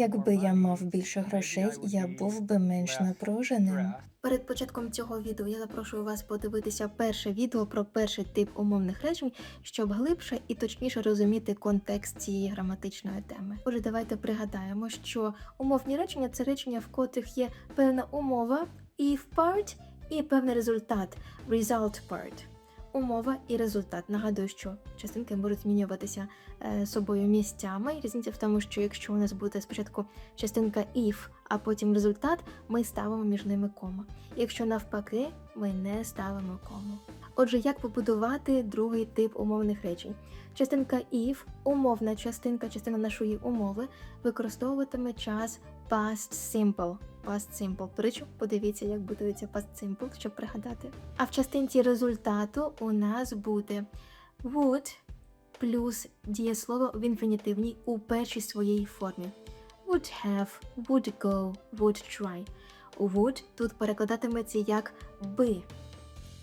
Якби я мав більше грошей, я був би менш напруженим. Перед початком цього відео я запрошую вас подивитися перше відео про перший тип умовних речень, щоб глибше і точніше розуміти контекст цієї граматичної теми. Отже, давайте пригадаємо, що умовні речення це речення, в котрих є певна умова if part і певний результат result part. Умова і результат. Нагадую, що частинки будуть змінюватися е, собою місцями. Різниця в тому, що якщо у нас буде спочатку частинка if, а потім результат, ми ставимо між ними кома. Якщо навпаки, ми не ставимо кому. Отже, як побудувати другий тип умовних речень? Частинка if, умовна частинка, частина нашої умови, використовуватиме час past simple. Past simple. Причу, подивіться, як будується past simple, щоб пригадати. А в частинці результату у нас буде would плюс дієслово в інфінітивній у першій своїй формі. Would have, would go, would try. Would тут перекладатиметься як би.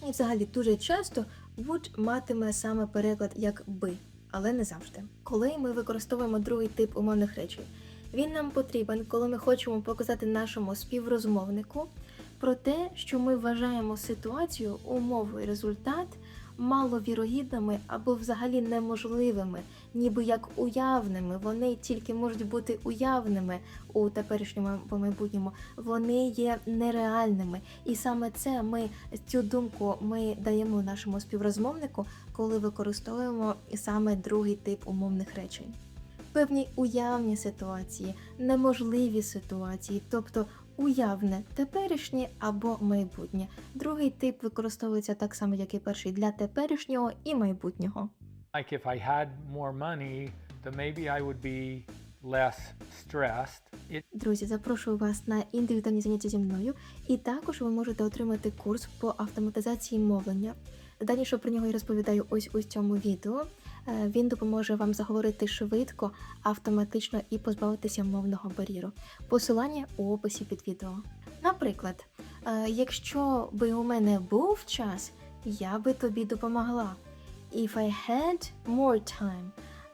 І взагалі дуже часто would матиме саме переклад як би, але не завжди. Коли ми використовуємо другий тип умовних речей, він нам потрібен, коли ми хочемо показати нашому співрозмовнику про те, що ми вважаємо ситуацію, умову і результат маловірогідними або взагалі неможливими, ніби як уявними. Вони тільки можуть бути уявними у теперішньому або майбутньому. Вони є нереальними. І саме це ми цю думку ми даємо нашому співрозмовнику, коли використовуємо саме другий тип умовних речень. Певні уявні ситуації, неможливі ситуації, тобто уявне теперішнє або майбутнє. Другий тип використовується так само, як і перший для теперішнього і майбутнього. Like if I had more money, then maybe I would be less stressed. It Друзі, запрошую вас на індивідуальні заняття зі мною, і також ви можете отримати курс по автоматизації мовлення. Детальніше про нього я розповідаю ось у цьому відео. Е, Він допоможе вам заговорити швидко, автоматично і позбавитися мовного бар'єру. Посилання у описі під відео. Наприклад, е, якщо би у мене був час, я би тобі допомогла. If I had more time,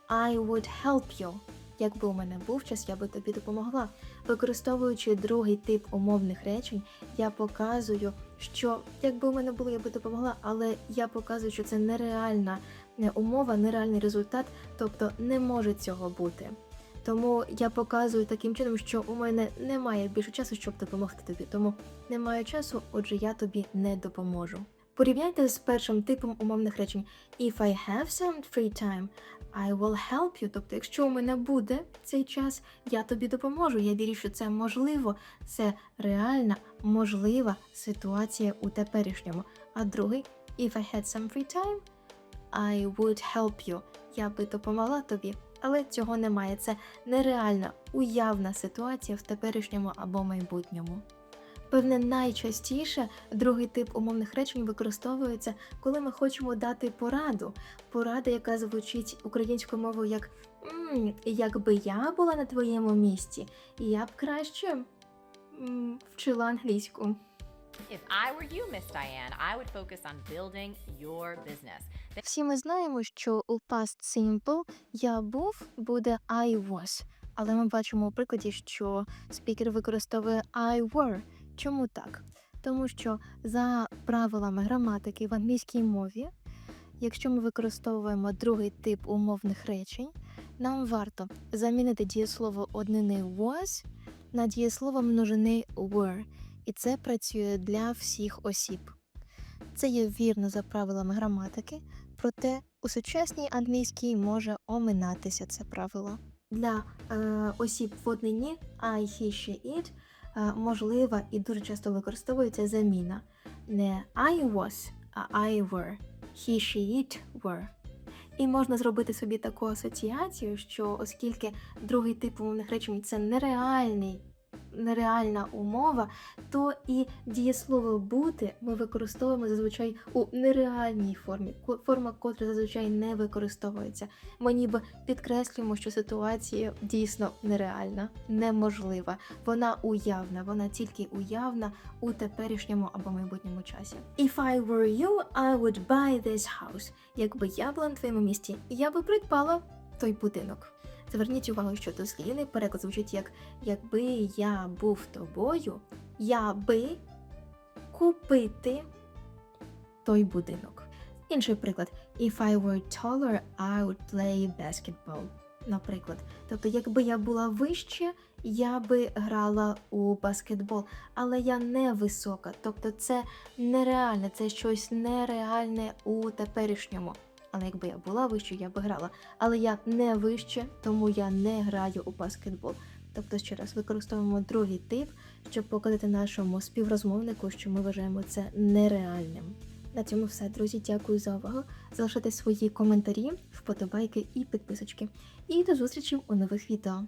I would help you. Якби у мене був час, я би тобі допомогла. Використовуючи другий тип умовних речень, я показую, що якби у мене було, я би допомогла, але я показую, що це нереальна е, умова, нереальний результат, тобто не може цього бути. Тому я показую таким чином, що у мене немає більше часу, щоб допомогти тобі. Тому немає часу, отже, я тобі не допоможу. Порівняйте з першим типом умовних речень. If I have some free time, I will help you. Тобто, якщо у мене буде цей час, я тобі допоможу. Я вірю, що це можливо, це реальна, можлива ситуація у теперішньому. А другий, if I had some free time, I would help you. Я би допомогла тобі. Але цього немає. Це нереальна, уявна ситуація в теперішньому або майбутньому. Певне, найчастіше другий тип умовних речень використовується, коли ми хочемо дати пораду. Порада, яка звучить українською мовою як «М, якби я була на твоєму місці, я б краще м, вчила англійську. If I were you, Miss Diane, I would focus on building your business. Всі ми знаємо, що у past simple я був буде I was. Але ми бачимо у прикладі, що спікер використовує I were. Чому так? Тому що за правилами граматики в англійській мові, якщо ми використовуємо другий тип умовних речень, нам варто замінити дієслово однини was на дієслово множини were. І це працює для всіх осіб. Це є вірно за правилами граматики, проте у сучасній англійській може оминатися це правило. Для е, осіб в однині I, he, she, it е, можлива і дуже часто використовується заміна не I was, а I were, he, she, it were. І можна зробити собі таку асоціацію, що оскільки другий тип умовних речень це нереальний, нереальна умова, то і дієслово бути ми використовуємо зазвичай у нереальній формі, форма, котра зазвичай не використовується. Ми ніби підкреслюємо, що ситуація дійсно нереальна, неможлива. Вона уявна, вона тільки уявна у теперішньому або майбутньому часі. If I were you, I would buy this house. Якби я була на твоєму місці, я би придбала той будинок. Зверніть увагу, що дослівний переклад звучить як якби я був тобою, я би купити той будинок. Інший приклад: If I were taller, I would play basketball. Наприклад, тобто, якби я була вище, я би грала у баскетбол, але я не висока. Тобто, це нереальне, це щось нереальне у теперішньому. Але якби я була вище, я би грала. Але я не вище, тому я не граю у баскетбол. Тобто, ще раз використовуємо другий тип, щоб показати нашому співрозмовнику, що ми вважаємо це нереальним. На цьому все, друзі. Дякую за увагу. Залишайте свої коментарі, вподобайки і підписочки. І до зустрічі у нових відео.